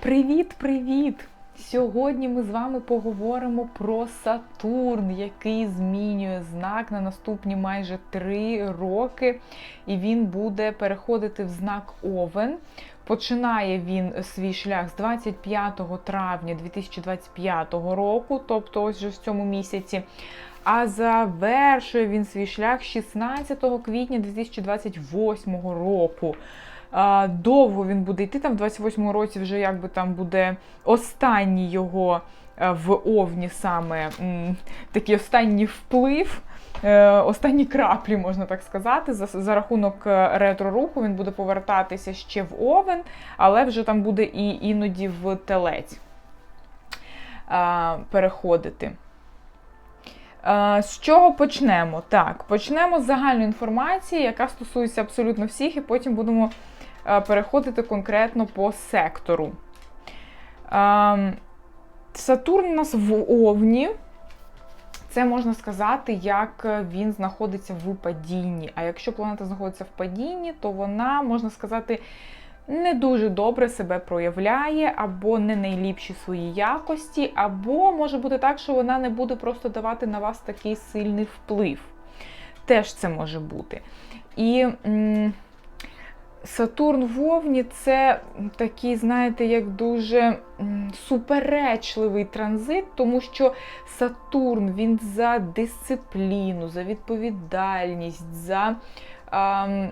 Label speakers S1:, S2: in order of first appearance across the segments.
S1: Привіт-привіт! Сьогодні ми з вами поговоримо про Сатурн, який змінює знак на наступні майже три роки, і він буде переходити в знак Овен. Починає він свій шлях з 25 травня 2025 року, тобто ось вже в цьому місяці. А завершує він свій шлях 16 квітня 2028 року. Довго він буде йти там в 28-му році, вже якби там буде останній його е, в Овні саме такий останній вплив. е, Останні краплі, можна так сказати, за, за рахунок е, ретро-руху він буде повертатися ще в Овен, але вже там буде і іноді в телець а, переходити. А, З чого почнемо? Так, почнемо з загальної інформації, яка стосується абсолютно всіх, і потім будемо переходити конкретно по сектору. Сатурн у нас в Овні. Це можна сказати, як він знаходиться в падінні. А якщо планета знаходиться в падінні, то вона, можна сказати, не дуже добре себе проявляє, або не найліпші свої якості, або може бути так, що вона не буде просто давати на вас такий сильний вплив. Теж це може бути. І м, Сатурн в Овні це такий, знаєте, як дуже суперечливий транзит, тому що Сатурн він за дисципліну, за відповідальність, за, ам,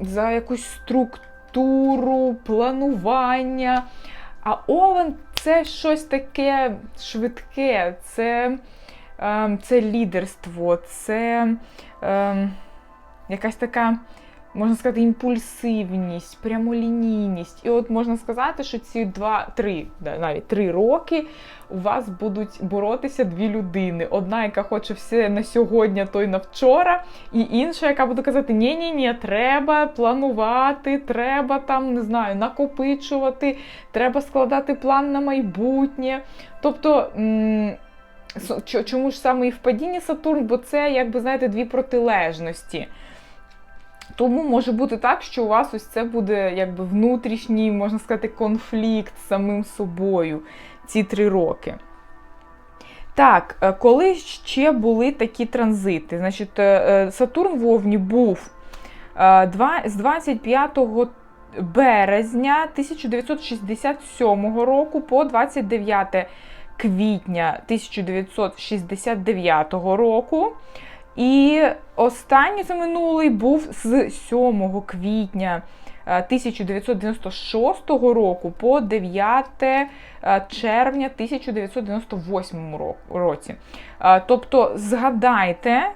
S1: за якусь структуру планування. А Овен це щось таке швидке, це е, це лідерство, це е, якась така, можна сказати, імпульсивність, прямолінійність. І от можна сказати, що ці два-три, навіть три роки у вас будуть боротися дві людини. Одна, яка хоче все на сьогодні, то й на вчора, і інша, яка буде казати: ні ні ні треба планувати, треба там, не знаю, накопичувати, треба складати план на майбутнє. Тобто. Чому ж саме і в падінні Сатурн? Бо це, якби знаєте, дві протилежності. Тому може бути так, що у вас ось це буде якби внутрішній, можна сказати, конфлікт з самим собою ці три роки. Так, е, коли ще були такі транзити? Значить, е, Сатурн в Овні був з 25 березня 1967 року по 29 квітня 1969 року. І останній це минулий був з 7 квітня 1996 року по 9 червня 1998 році. Тобто, згадайте,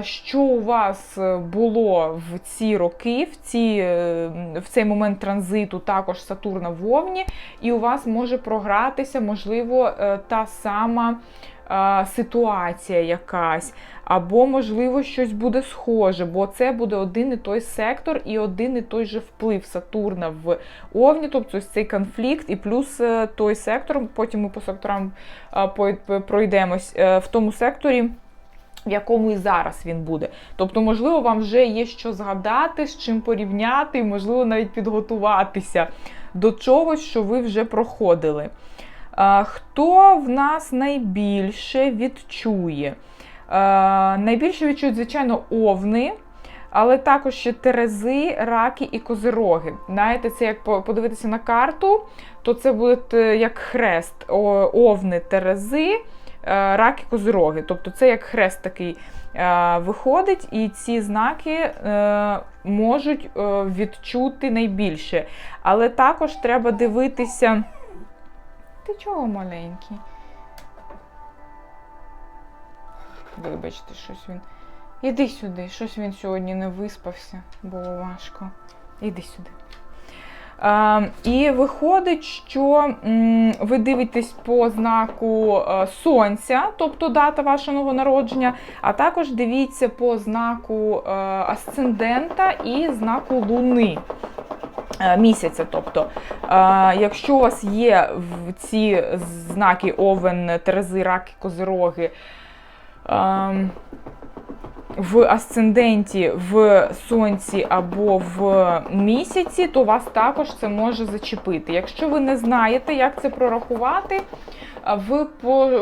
S1: що у вас було в ці роки, в ці, е, в цей момент транзиту, також Сатурна в Овні, і у вас може програтися, можливо, е, та сама ситуація якась, або, можливо, щось буде схоже, бо це буде один і той сектор і один і той же вплив Сатурна в Овні, тобто цей конфлікт, і плюс е, той сектор, потім ми по секторам пройдемось е, в тому секторі. В якому і зараз він буде. Тобто, можливо, вам вже є що згадати, з чим порівняти, і, можливо, навіть підготуватися до чогось, що ви вже проходили. Хто в нас найбільше відчує? Найбільше відчують, звичайно, овни, але також ще терези, раки і козироги. Знаєте, це як подивитися на карту, то це буде е, як хрест, овни, терези, е, раки, козироги. Тобто це як хрест такий е, виходить, і ці знаки можуть відчути найбільше. Але також треба дивитися. Ти чого маленький? Вибачте, щось він. Іди сюди, щось він сьогодні не виспався, було важко. Іди сюди. А, І виходить, що м, ви дивитесь по знаку а, Сонця, тобто дата вашого народження, а також дивіться по знаку а, асцендента і знаку Луни. Е, місяця. Тобто, е, якщо у вас є ці знаки Овен, Терези, Раки, Козироги, ем, в асценденті, в сонці або в місяці, то вас також це може зачепити. Якщо ви не знаєте, як це прорахувати, ви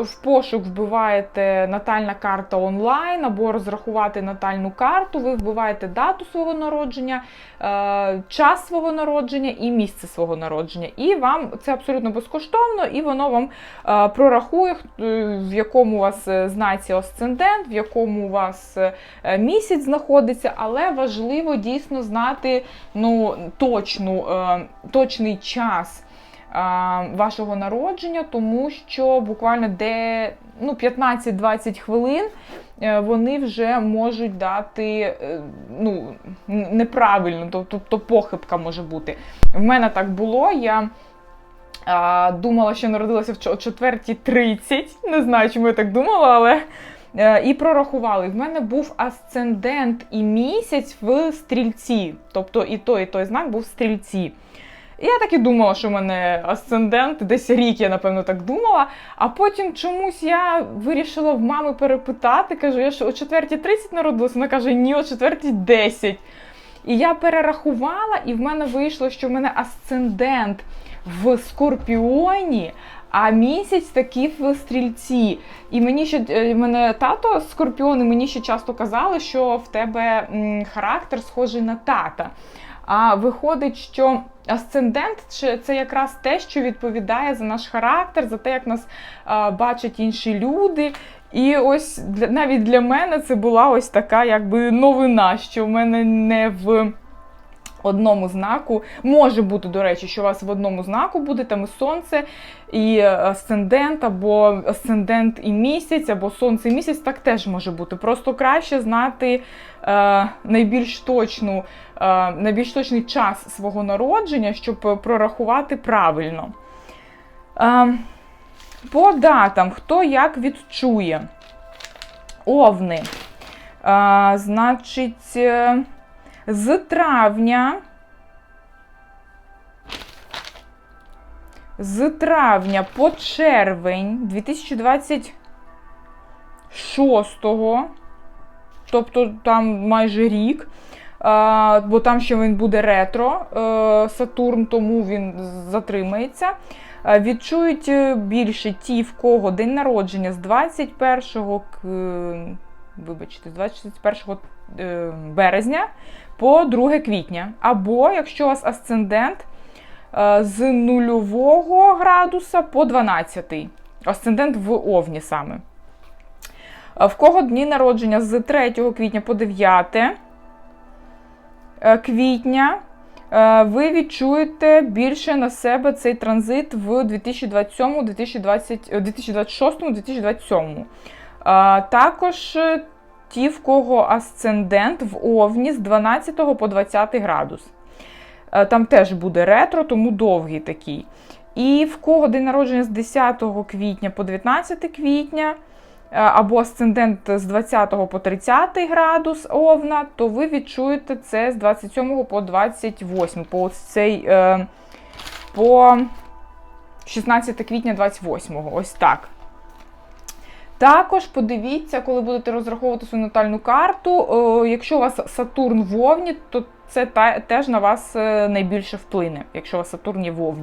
S1: в пошук вбиваєте натальна карта онлайн або розрахувати натальну карту, ви вбиваєте дату свого народження, е, час свого народження і місце свого народження. І вам це абсолютно безкоштовно, і воно вам е, прорахує, е, в якому у вас знаці асцендент, в якому у вас місяць знаходиться, але важливо дійсно знати ну, точну, е, точний час е, вашого народження, тому що буквально де ну, 15-20 хвилин е, вони вже можуть дати е, ну, неправильно, тобто похибка може бути. В мене так було. Я думала, що народилася в 4.30. Не знаю, чому я так думала, але. Е, І прорахували. В мене був асцендент і місяць в стрільці. Тобто і той, і той знак був в стрільці. Я так і думала, що в мене асцендент, десь рік я, напевно, так думала. А потім чомусь я вирішила в мами перепитати. Кажу, я що о 4.30 народилася? Вона каже, ні, о 4.10. І я перерахувала, і в мене вийшло, що в мене асцендент в Скорпіоні, а місяць такий в стрільці. І мені ще е, мене тато Скорпіон, і мені ще часто казали, що в тебе характер схожий на тата. А виходить, що асцендент це- якраз те, що відповідає за наш характер, за те, як нас бачать інші люди. І ось для, навіть для мене це була ось така якби новина, що в мене не в одному знаку. Може бути, до речі, що у вас в одному знаку буде там і сонце, і асцендент, або асцендент і місяць, або сонце і місяць, так теж може бути. Просто краще знати е, найбільш точну, е, найбільш точний час свого народження, щоб прорахувати правильно. Е, по датам, хто як відчує. Овни. Е, значить, е, з травня. З травня по червень 2026, тобто там майже рік, бо там ще він буде ретро е, Сатурн, тому він затримається. Відчують е, більше ті, в кого день народження з 21 к- вибачте, з 21 е, березня по 2 квітня. Або якщо у вас асцендент е, з 0 градуса по 12. Асцендент в Овні саме. Е, В кого дні народження з 3 квітня по 9 е, квітня, ви відчуєте більше на себе цей транзит в 2027, 2020, е, 2026, 2027. Також е, ті, в кого асцендент в Овні з 12 по 20 градус. Е, Там теж буде ретро, тому довгий такий. І в кого день народження з 10 квітня по 19 квітня, е, або асцендент з 20 по 30 градус Овна, то ви відчуєте це з 27 по 28, по цей, по 16 квітня 28, ось так. Також подивіться, коли будете розраховувати свою натальну карту. е, Якщо у вас Сатурн в Овні, то це теж на вас е, найбільше вплине, якщо у вас Сатурн є в.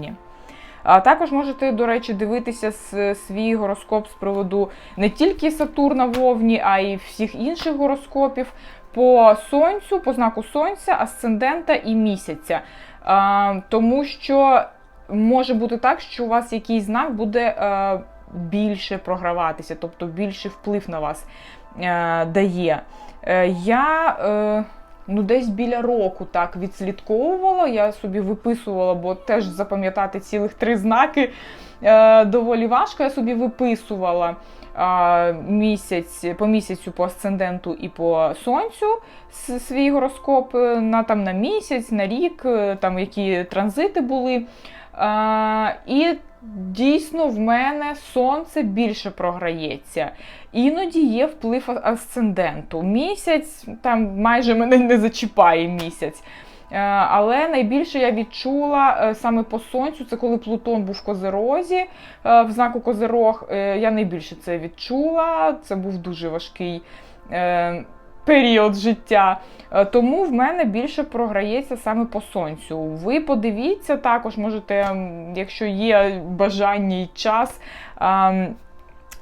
S1: А також можете, до речі, дивитися свій гороскоп з приводу не тільки Сатурна в Овні, а й всіх інших гороскопів по сонцю, по знаку сонця, асцендента і місяця. А, Тому що може бути так, що у вас якийсь знак буде е, більше програватися, тобто більший вплив на вас е, дає. Е, я е, ну, десь біля року так відслідковувала, я собі виписувала, бо теж запам'ятати цілих три знаки е, доволі важко. Я собі виписувала місяць, по місяцю, по асценденту і по сонцю свій гороскоп е, на, там, на місяць, на рік, е, там, які транзити були. Е, і дійсно в мене сонце більше програється. Іноді є вплив асценденту. Місяць там майже мене не зачіпає місяць. Е, Але найбільше я відчула е, саме по сонцю, це коли Плутон був в Козерозі, е, в знаку Козерог. Я найбільше це відчула. Це був дуже важкий період життя. Е, Тому в мене більше програється саме по сонцю. Ви подивіться також, можете, якщо є бажання і час. ем,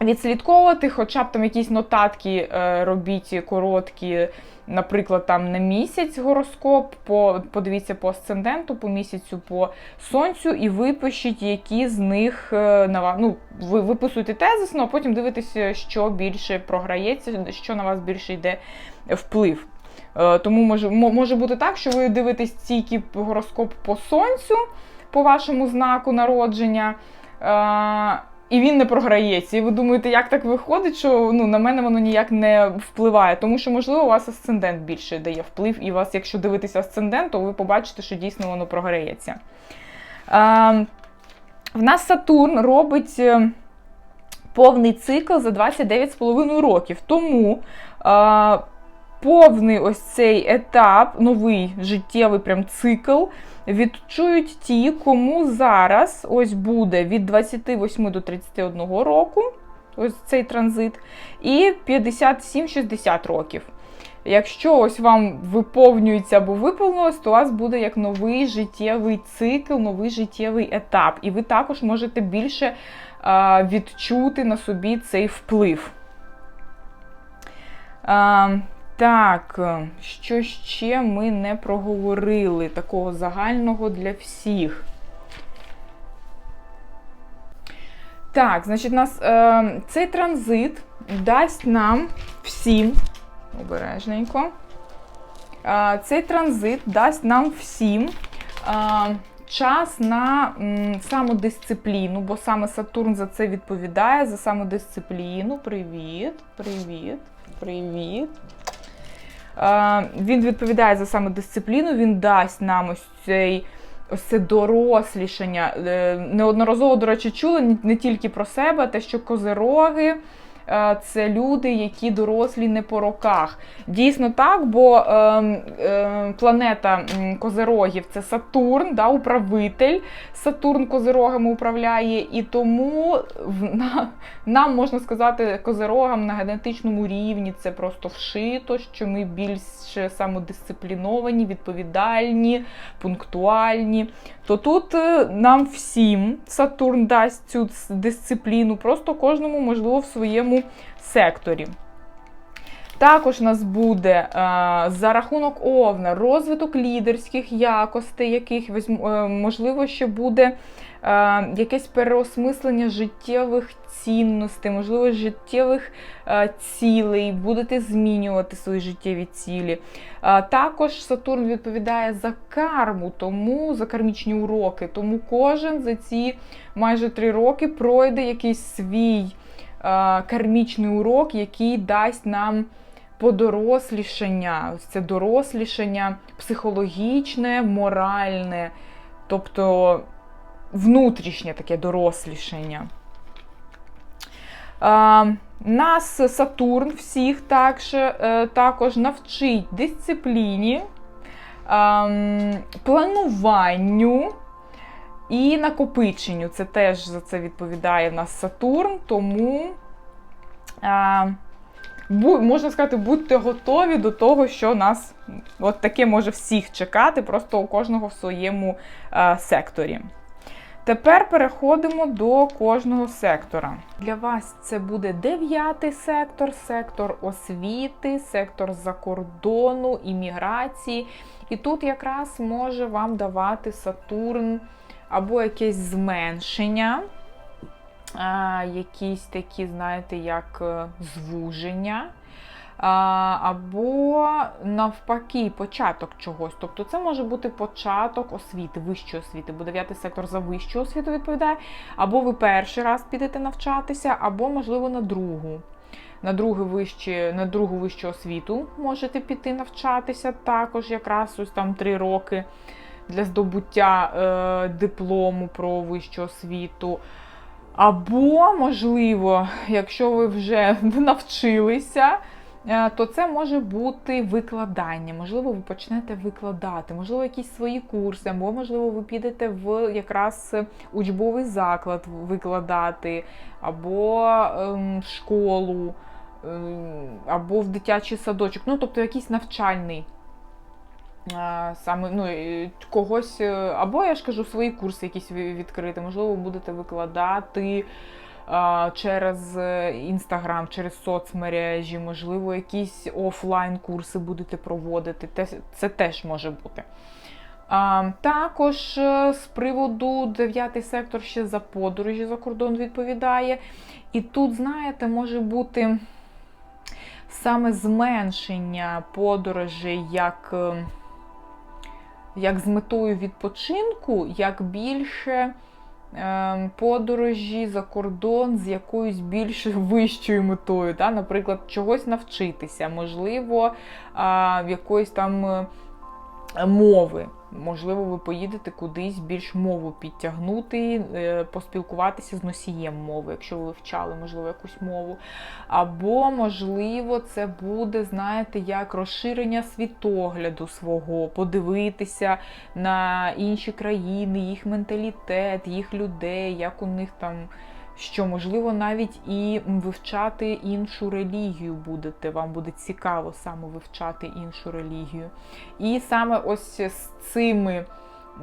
S1: Відслідковувати, хоча б там якісь нотатки е, робіть короткі, наприклад, там на місяць гороскоп, по, подивіться по асценденту, по місяцю, по сонцю, і випишіть, які з них е, на вас. Ну, ви виписуєте тезисно, а потім дивитеся, що більше програється, що на вас більше йде вплив. Е, Тому може, може бути так, що ви дивитесь тільки гороскоп по сонцю, по вашому знаку народження. І він не програється. І ви думаєте, як так виходить, що ну, на мене воно ніяк не впливає. Тому що, можливо, у вас асцендент більше дає вплив, і вас, якщо дивитися асцендент, то ви побачите, що дійсно воно програється. Е, В нас Сатурн робить е, повний цикл за 29,5 років. Тому повний ось цей етап, новий життєвий прям цикл, відчують ті, кому зараз ось буде від 28 до 31 року, ось цей транзит, і 57-60 років. Якщо ось вам виповнюється або виповнилось, то у вас буде як новий життєвий цикл, новий життєвий етап. І ви також можете більше а, відчути на собі цей вплив. А, так, е, що ще ми не проговорили такого загального для всіх. Так, значить, нас е, цей транзит дасть нам всім, обережненько, е, цей транзит дасть нам всім е, час на м, самодисципліну, бо саме Сатурн за це відповідає, за самодисципліну. Привіт, привіт, привіт. Він відповідає за самодисципліну, він дасть нам ось цей. Ось це дорослішання. Е, Неодноразово, до речі, чули не- тільки про себе, те, що козероги це люди, які дорослі не по роках. Дійсно так, бо е, е, планета козерогів це Сатурн, да, управитель. Сатурн козерогами управляє, і тому на, нам можна сказати, козерогам на генетичному рівні це просто вшито, що ми більш самодисципліновані, відповідальні, пунктуальні. То тут е, нам всім Сатурн дасть цю дисципліну, просто кожному, можливо, в своєму секторі. Також у нас буде е, за рахунок Овна розвиток лідерських якостей, яких е, можливо, ще буде е, якесь переосмислення життєвих цінностей, можливо, життєвих цілей, будете змінювати свої життєві цілі. Також Сатурн відповідає за карму, тому за кармічні уроки. Тому кожен за ці майже три роки пройде якийсь свій кармічний урок, який дасть нам подорослішання, ось це дорослішання психологічне, моральне, тобто внутрішнє таке дорослішання. А, нас Сатурн всіх також, е, також навчить дисципліні, ам, плануванню і накопиченню. Це теж за це відповідає в нас Сатурн, тому. А, можна сказати, будьте готові до того, що нас от таке може всіх чекати, просто у кожного в своєму е, секторі. Тепер переходимо до кожного сектора. Для вас це буде дев'ятий сектор, сектор освіти, сектор закордону, імміграції. І тут якраз може вам давати Сатурн або якесь зменшення, якісь такі, знаєте, як е, звуження. Або навпаки, початок чогось. Тобто це може бути початок освіти, вищої освіти, бо дев'ятий сектор за вищу освіту відповідає. Або ви перший раз підете навчатися, або, можливо, на другу. На другу, вище, на другу вищу освіту можете піти навчатися також, якраз ось там три роки для здобуття е, диплому про вищу освіту. Або, можливо, якщо ви вже навчилися, е, то це може бути викладання. Можливо, ви почнете викладати, можливо, якісь свої курси, або, можливо, ви підете в якраз учбовий заклад викладати, або ем, школу. або в дитячий садочок, ну тобто якийсь навчальний. Саме ну, когось, е, або я ж кажу, свої курси якісь відкрити, можливо, будете викладати через інстаграм, через соцмережі, можливо, якісь офлайн-курси будете проводити. Це теж може бути. Також е, з приводу 9 сектор ще за подорожі за кордон відповідає. І тут, знаєте, може бути саме зменшення подорожей як е, як з метою відпочинку, як більше е, подорожі за кордон з якоюсь більш вищою метою. Та? Наприклад, чогось навчитися, можливо, якоїсь там мови. Можливо, ви поїдете кудись більш мову підтягнути, е, поспілкуватися з носієм мови, якщо ви вивчали, можливо, якусь мову. Або, можливо, це буде, знаєте, як розширення світогляду свого, подивитися на інші країни, їх менталітет, їх людей, як у них там що можливо навіть і вивчати іншу релігію будете. Вам буде цікаво саме вивчати іншу релігію. І саме ось з цими.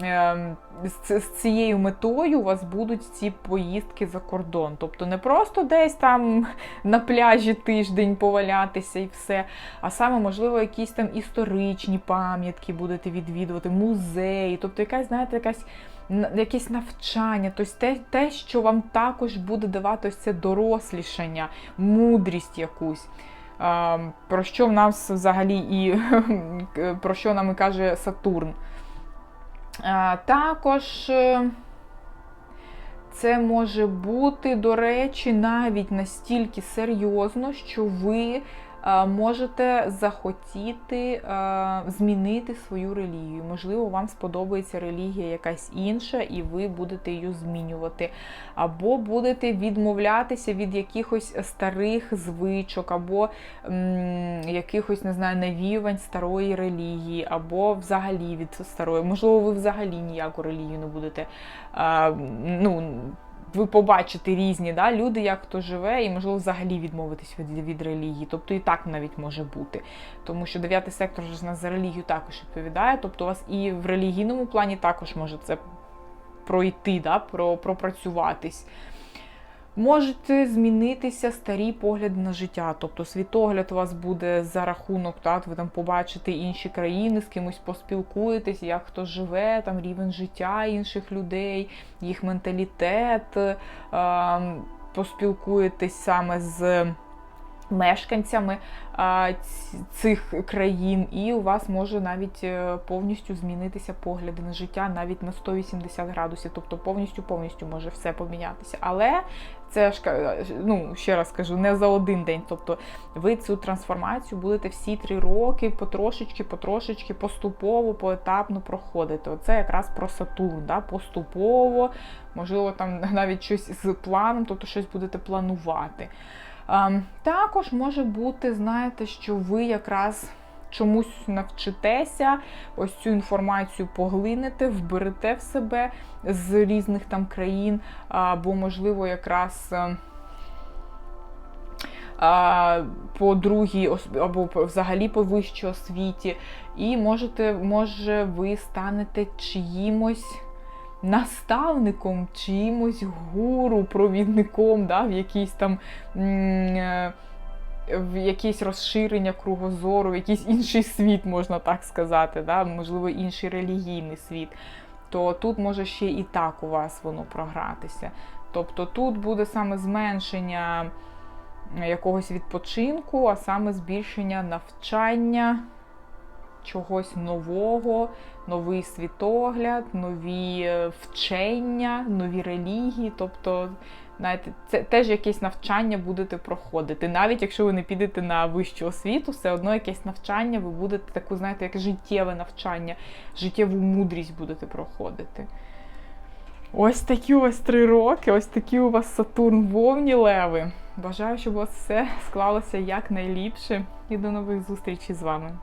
S1: Ем, з цією метою у вас будуть ці поїздки за кордон. Тобто не просто десь там на пляжі тиждень повалятися і все, а саме, можливо, якісь там історичні пам'ятки будете відвідувати, музеї, тобто якась, знаєте, якась якесь навчання, тобто те, те, що вам також буде давати ось це дорослішання, мудрість якусь. Про що в нас взагалі і про що нам і каже Сатурн. Також е, це може бути, до речі, навіть настільки серйозно, що ви можете захотіти змінити свою релігію. Можливо, вам сподобається релігія якась інша, і ви будете її змінювати. Або будете відмовлятися від якихось старих звичок, або м, якихось, не знаю, навівань старої релігії, або взагалі від старої. Можливо, ви взагалі ніяку релігію не будете. А, ну, ви побачите різні да, люди, як хто живе, і, можливо, взагалі відмовитись від від релігії. Тобто і так навіть може бути. Тому що дев'ятий сектор ж нас за релігію також відповідає. Тобто у вас і в релігійному плані також може це пройти, да, про, пропрацюватись. Можете змінитися старі погляди на життя. Тобто світогляд у вас буде за рахунок, так, ви там побачите інші країни, з кимось поспілкуєтесь, як хто живе, там рівень життя інших людей, їх менталітет, поспілкуєтесь саме з мешканцями цих країн, і у вас може навіть е, повністю змінитися погляди на життя навіть на 180 градусів, тобто повністю повністю може все помінятися. Але це ж ну, ще раз кажу, не за один день. Тобто ви цю трансформацію будете всі три роки потрошечки, потрошечки, поступово, поетапно проходити. Оце якраз про Сатурн, да? поступово, можливо, там навіть щось з планом, тобто щось будете планувати. Також може бути, знаєте, що ви якраз чомусь навчитеся, ось цю інформацію поглинете, вберете в себе з різних там країн, або, можливо, якраз. Е, по другій або взагалі по вищій освіті, і можете, може, ви станете чиїмось наставником, чимось гуру, провідником, да, в якійсь там. Е, в якесь розширення кругозору, в якийсь інший світ, можна так сказати, да? можливо, інший релігійний світ, то тут може ще і так у вас воно програтися. Тобто тут буде саме зменшення якогось відпочинку, а саме збільшення навчання чогось нового, новий світогляд, нові е, вчення, нові релігії. Тобто, знаєте, це теж якесь навчання будете проходити. Навіть якщо ви не підете на вищу освіту, все одно якесь навчання, ви будете таку, знаєте, як життєве навчання, життєву мудрість будете проходити. Ось такі ось три роки, ось такі у вас Сатурн вовні леви. Бажаю, щоб у вас все склалося якнайліпше. І до нових зустрічей з вами.